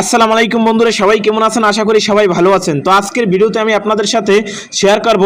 আসসালামু আলাইকুম বন্ধুরা, সবাই কেমন আছেন? আশা করি সবাই ভালো আছেন। তো আজকের ভিডিওতে আমি আপনাদের সাথে শেয়ার করব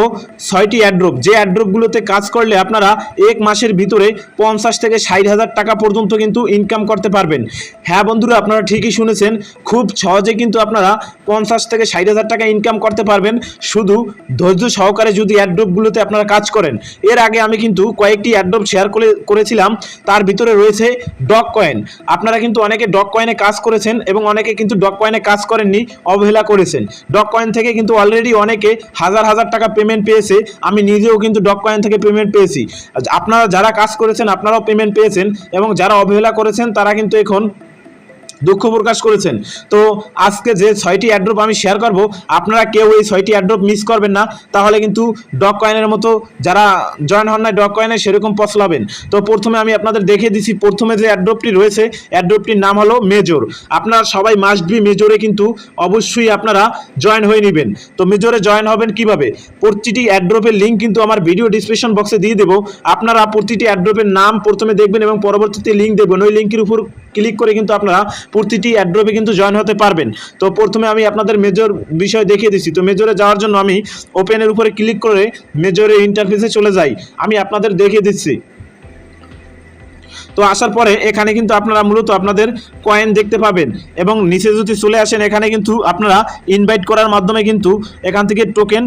ছয়টি অ্যাড্রপ যে অ্যাড্রপগুলোতে কাজ করলে আপনারা এক মাসের ভিতরে পঞ্চাশ থেকে ষাট হাজার টাকা পর্যন্ত কিন্তু ইনকাম করতে পারবেন। হ্যাঁ বন্ধুরা, আপনারা ঠিকই শুনেছেন, খুব সহজে কিন্তু আপনারা পঞ্চাশ থেকে ষাট হাজার টাকা ইনকাম করতে পারবেন। শুধু ধৈর্য সহকারে যদি অ্যাড্রপগুলোতে আপনারা কাজ করেন। এর আগে আমি কিন্তু কয়েকটি অ্যাড্রপ শেয়ার করে, করেছিলাম। তার ভিতরে রয়েছে ডক কয়েন আপনারা কিন্তু অনেকে ডক কয়েনে কাজ করেছেন এবং অনেকে কিন্তু ডক কয়েনে কাজ করেননি, অবহেলা করেছেন। ডক কয়েন থেকে কিন্তু অলরেডি অনেকে হাজার হাজার টাকা পেমেন্ট পেয়েছে, আমি নিজেও কিন্তু ডক কয়েন থেকে পেমেন্ট পেয়েছি। আপনারা যারা কাজ করেছেন, আপনারাও পেমেন্ট পেয়েছেন, এবং যারা অবহেলা করেছেন, তারা কিন্তু এখন দুঃখ প্রকাশ করেছেন। তো আজকে যে ছয়টি অ্যাড্রপ আমি শেয়ার করব, আপনারা কেউ এই ছয়টি অ্যাড্রপ মিস করবেন না। তাহলে কিন্তু ডগ কয়েনের মতো যারা জয়েন হন না ডগ কয়েনে সেরকম পছলাবেন তো প্রথমে আমি আপনাদের দেখিয়ে দিচ্ছি প্রথমে যে অ্যাড্রপটি রয়েছে অ্যাড্রপটির নাম হলো মেজর আপনারা সবাই মাস্ট বি মেজরে কিন্তু অবশ্যই আপনারা জয়েন হয়ে নেবেন। তো মেজরে জয়েন হবেন কীভাবে? প্রতিটি অ্যাড্রপের লিঙ্ক কিন্তু আমার ভিডিও ডিসক্রিপশন বক্সে দিয়ে দেবো। আপনারা প্রতিটি অ্যাড্রপের নাম প্রথমে দেখবেন এবং পরবর্তীতে লিঙ্ক দেবেন। ওই লিঙ্কের উপর ক্লিক করে কিন্তু আপনারা প্রতিটি অ্যাড্রপে কিন্তু জয়েন হতে পারবেন। তো প্রথমে আমি আপনাদের মেজর বিষয় দেখিয়ে দিচ্ছি। তো মেজরে যাওয়ার জন্য আমি ওপেনের উপরে ক্লিক করে মেজরে ইন্টারফেসে চলে যাই। আমি আপনাদের দেখিয়ে দিচ্ছি। তো আসার পরে এখানে কিন্তু আপনারা মূলত আপনাদের কয়েন দেখতে পাবেন এবং নিচে যদি চলে আসেন, এখানে কিন্তু আপনারা ইনভাইট করার মাধ্যমে কিন্তু এখান থেকে টোকেন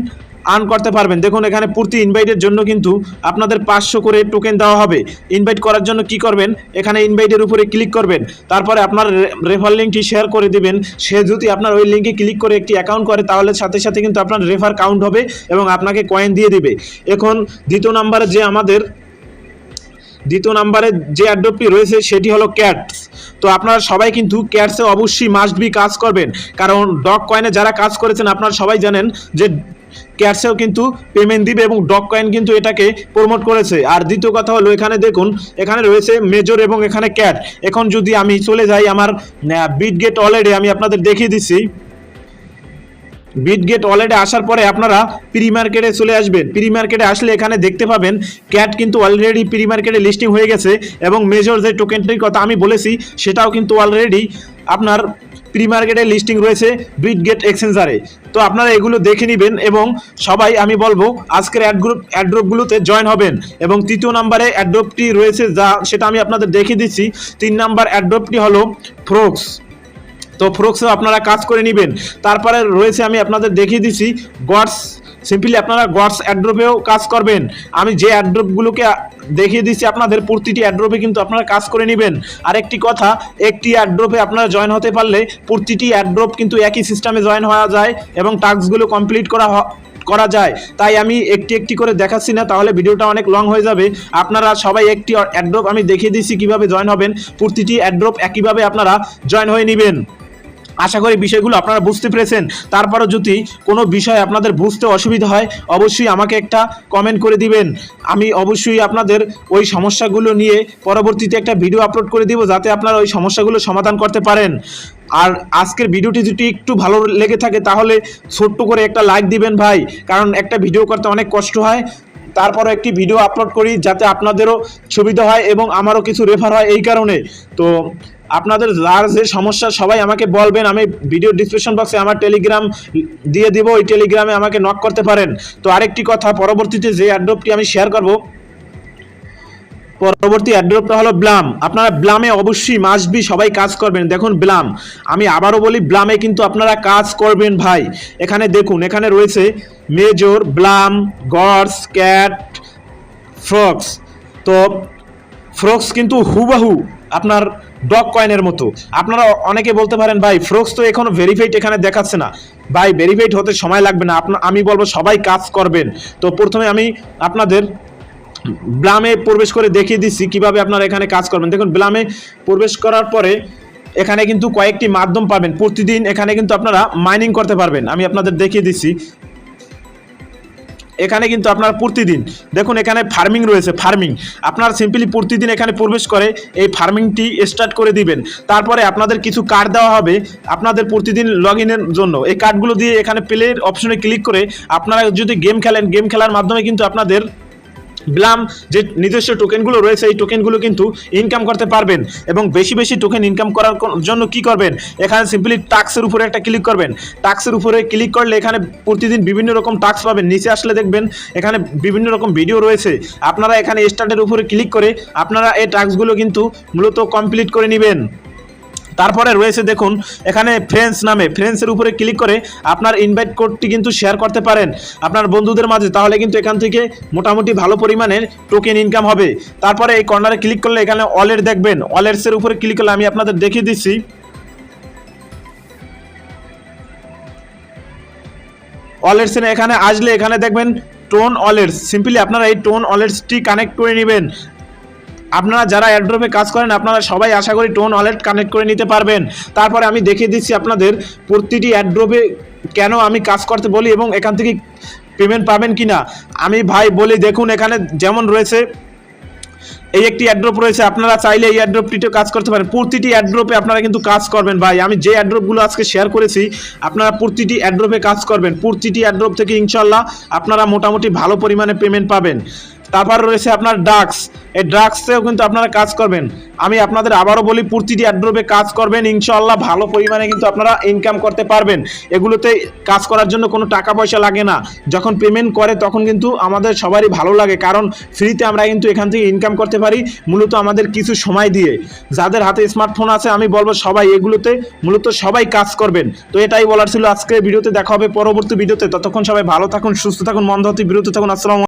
আর্ন করতে পারবেন। দেখুন, এখানে প্রতি ইনভাইটের জন্য কিন্তু আপনাদের পাঁচশো করে টোকেন দেওয়া হবে। ইনভাইট করার জন্য কি করবেন? এখানে ইনভাইটের উপরে ক্লিক করবেন। তারপরে আপনার রেফার লিঙ্কটি শেয়ার করে দিবেন। সে যদি আপনার ওই লিঙ্কে ক্লিক করে একটি অ্যাকাউন্ট করে, তাহলে সাথে সাথে কিন্তু আপনার রেফার কাউন্ট হবে এবং আপনাকে কয়েন দিয়ে দিবে। এখন দ্বিতীয় নাম্বারে যে আমাদের, দ্বিতীয় নাম্বারে যে অ্যাডপটি রয়েছে, সেটি হলো ক্যাটস তো আপনারা সবাই কিন্তু ক্যাটসে অবশ্যই মাস্ট বি কাজ করবেন। কারণ ডগ কয়েনে যারা কাজ করেছেন, আপনারা সবাই জানেন যে ক্যাটসেও কিন্তু পেমেন্ট দিবে এবং ডগ কয়েন কিন্তু এটাকে প্রমোট করেছে। আর দ্বিতীয় কথা হলো, এখানে দেখুন, এখানে রয়েছে মেজর এবং এখানে ক্যাট এখন যদি আমি চলে যাই আমার বিট গেট অলরেডি আমি আপনাদের দেখিয়ে দিচ্ছি। বিট গেট অলরেডি আসার পরে আপনারা প্রি মার্কেটে চলে আসবেন। প্রি মার্কেটে আসলে এখানে দেখতে পাবেন ক্যাট কিন্তু অলরেডি প্রি মার্কেটে লিস্টিং হয়ে গেছে এবং মেজর যে টোকেনটির কথা আমি বলেছি, সেটাও কিন্তু অলরেডি আপনার প্রি মার্কেটে লিস্টিং রয়েছে বিট গেট এক্সচেঞ্জারে তো আপনারা এগুলো দেখে নেবেন এবং সবাই আমি বলব, আজকের অ্যাড গ্রুপ অ্যাড্রপগুলোতে জয়েন হবেন এবং তৃতীয় নাম্বারে অ্যাড্রপটি রয়েছে যা, সেটা আমি আপনাদের দেখে দিচ্ছি। তিন নাম্বার অ্যাড্রপটি হলো ফ্রোক্স তো ফ্রোক্সও আপনারা কাজ করে নেবেন। তারপরে রয়েছে আমি আপনাদের দেখিয়ে দিচ্ছি গডস সিম্পলি আপনারা গডস অ্যাড্রপেও কাজ করবেন। আমি যে অ্যাড্রপগুলোকে দেখিয়ে দিচ্ছি আপনাদের প্রতিটি অ্যাড্রপে কিন্তু আপনারা কাজ করে নেবেন। আরেকটি কথা, একটি অ্যাড্রপে আপনারা জয়েন হতে পারলে প্রতিটি অ্যাড্রপ কিন্তু একই সিস্টেমে জয়েন হওয়া যায় এবং টাস্কগুলো কমপ্লিট করা করা যায়। তাই আমি একটি একটি করে দেখাচ্ছি না, তাহলে ভিডিওটা অনেক লং হয়ে যাবে। আপনারা সবাই একটি অ্যাড্রপ আমি দেখিয়ে দিচ্ছি কীভাবে জয়েন হবেন। প্রতিটি অ্যাড্রপ একইভাবে আপনারা জয়েন হয়ে নেবেন। আশা করি বিষয়গুলো আপনারা বুঝতে পেরেছেন। তারপরও যদি কোনো বিষয় আপনাদের বুঝতে অসুবিধা হয়, অবশ্যই আমাকে একটা কমেন্ট করে দিবেন। আমি অবশ্যই আপনাদের ওই সমস্যাগুলো নিয়ে পরবর্তীতে একটা ভিডিও আপলোড করে দিব, যাতে আপনারা ওই সমস্যাগুলো সমাধান করতে পারেন। আর আজকের ভিডিওটি যদি একটু ভালো লেগে থাকে, তাহলে ছোট্ট করে একটা লাইক দিবেন ভাই। কারণ একটা ভিডিও করতে অনেক কষ্ট হয়। তারপরও একটি ভিডিও আপলোড করি, যাতে আপনাদেরও সুবিধা হয় এবং আমারও কিছু রেফার হয় এই কারণে। তো আপনাদের যার যে সমস্যা, সবাই আমাকে বলবেন। আমি ভিডিও ডিসক্রিপশন বক্সে আমার টেলিগ্রাম দিয়ে দিব, ওই টেলিগ্রামে আমাকে নক করতে পারেন। তো আরেকটি কথা, পরবর্তীতে যে অ্যাড্রপটি আমি শেয়ার করব, পরবর্তী অ্যাড্রপটা হলো ব্লাম আপনারা ব্লামে অবশ্যই মাস্ট বি সবাই কাজ করবেন। দেখুন ব্লাম আমি আবারও বলি ব্লামে কিন্তু আপনারা কাজ করবেন ভাই। এখানে দেখুন, এখানে রয়েছে মেজর ব্লাম গডস ক্যাট ফ্রক্স তো ফ্রক্স কিন্তু হুবাহু আপনার ডগ কয়েনের মতো। আপনারা অনেকে বলতে পারেন, ভাই, ফ্রক্স তো এখনও ভেরিফাইড এখানে দেখাচ্ছে না। ভাই, ভেরিফাইড হতে সময় লাগবে না। আপনার আমি বলব, সবাই কাজ করবেন। তো প্রথমে আমি আপনাদের ব্লামে প্রবেশ করে দেখিয়ে দিচ্ছি কীভাবে আপনারা এখানে কাজ করবেন। দেখুন, ব্লামে প্রবেশ করার পরে এখানে কিন্তু কয়েকটি মাধ্যম পাবেন। প্রতিদিন এখানে কিন্তু আপনারা মাইনিং করতে পারবেন। আমি আপনাদের দেখিয়ে দিচ্ছি। এখানে কিন্তু আপনার প্রতিদিন, দেখুন এখানে ফার্মিং রয়েছে ফার্মিং আপনার সিম্পলি প্রতিদিন এখানে প্রবেশ করে, এই ফার্মিংটি স্টার্ট করে দিবেন। তারপরে আপনাদের কিছু কার্ড দেওয়া হবে, আপনাদের প্রতিদিন লগ ইনের জন্য। এই কার্ডগুলো দিয়ে এখানে প্লের অপশনে ক্লিক করে আপনারা যদি গেম খেলেন গেম খেলার মাধ্যমে কিন্তু আপনাদের ব্লাম, যে নিজস্ব টোকেনগুলো রয়েছে, এই টোকেনগুলো কিন্তু ইনকাম করতে পারবেন এবং বেশি বেশি টোকেন ইনকাম করার জন্য কি করবেন? এখানে সিম্পলি টাক্সের উপরে একটা ক্লিক করবেন। টাক্সের উপরে ক্লিক করলে এখানে প্রতিদিন বিভিন্ন রকম টাক্স পাবেন। নিচে আসলে দেখবেন, এখানে বিভিন্ন রকম ভিডিও রয়েছে। আপনারা এখানে স্টার্টের উপরে ক্লিক করে আপনারা এই টাস্কগুলো কিন্তু মূলত কমপ্লিট করে নেবেন। তারপরে রয়েছে দেখুন, এখানে ফ্রেন্ডস নামে ফ্রেন্ডসের উপরে ক্লিক করে আপনার ইনভাইট কোডটি কিন্তু শেয়ার করতে পারেন। আপনার বন্ধুদের মাঝে, তাহলে কিন্তু এখান থেকে মোটামুটি ভালো পরিমাণের টোকেন ইনকাম হবে। তারপরে এই কর্নারে ক্লিক করলে এখানে ওয়ালেট দেখবেন ওয়ালেটসের উপরে ক্লিক করলে আমি আপনাদের দেখিয়ে দিচ্ছি। ওয়ালেটসের এখানে আসলে এখানে দেখবেন টোন ওয়ালেটস সিম্পলি আপনারা এই টোন ওয়ালেটসটি কানেক্ট করে নেবেন। আপনারা যারা অ্যাড্রপে কাজ করেন, আপনারা সবাই আশা করি টোন ওয়ালেট কানেক্ট করে নিতে পারবেন। তারপরে আমি দেখিয়ে দিচ্ছি আপনাদের প্রতিটি অ্যাড্রপে কেন আমি কাজ করতে বলি এবং এখান থেকে পেমেন্ট পাবেন কি না আমি ভাই বলি, দেখুন এখানে যেমন রয়েছে, এই একটি অ্যাড্রপ রয়েছে। আপনারা চাইলে এই অ্যাড্রপটিতে কাজ করতে পারেন। প্রতিটি অ্যাড্রপে আপনারা কিন্তু কাজ করবেন ভাই। আমি যে অ্যাড্রপগুলো আজকে শেয়ার করেছি, আপনারা প্রতিটি অ্যাড্রপে কাজ করবেন। প্রতিটি অ্যাড্রপ থেকে ইনশাল্লাহ আপনারা মোটামুটি ভালো পরিমাণে পেমেন্ট পাবেন। তারপর রয়েছে আপনার ড্রাগস এই ড্রাগসেও কিন্তু আপনারা কাজ করবেন। আমি আপনাদের আবারও বলি, প্রতিটি অ্যাড্রপে কাজ করবেন। ইনশাল্লাহ ভালো পরিমাণে কিন্তু আপনারা ইনকাম করতে পারবেন। এগুলোতে কাজ করার জন্য কোনো টাকা পয়সা লাগে না। যখন পেমেন্ট করে, তখন কিন্তু আমাদের সবারই ভালো লাগে। কারণ ফ্রিতে আমরা কিন্তু এখান থেকে ইনকাম করতে পারি, মূলত আমাদের কিছু সময় দিয়ে। যাদের হাতে স্মার্টফোন আছে, আমি বলব সবাই এগুলোতে মূলত সবাই কাজ করবেন। তো এটাই বলার ছিল আজকে ভিডিওতে। দেখা হবে পরবর্তী ভিডিওতে। ততক্ষণ সবাই ভালো থাকুন, সুস্থ থাকুন মন্দ হতে বিরত থাকুন। আসসালাম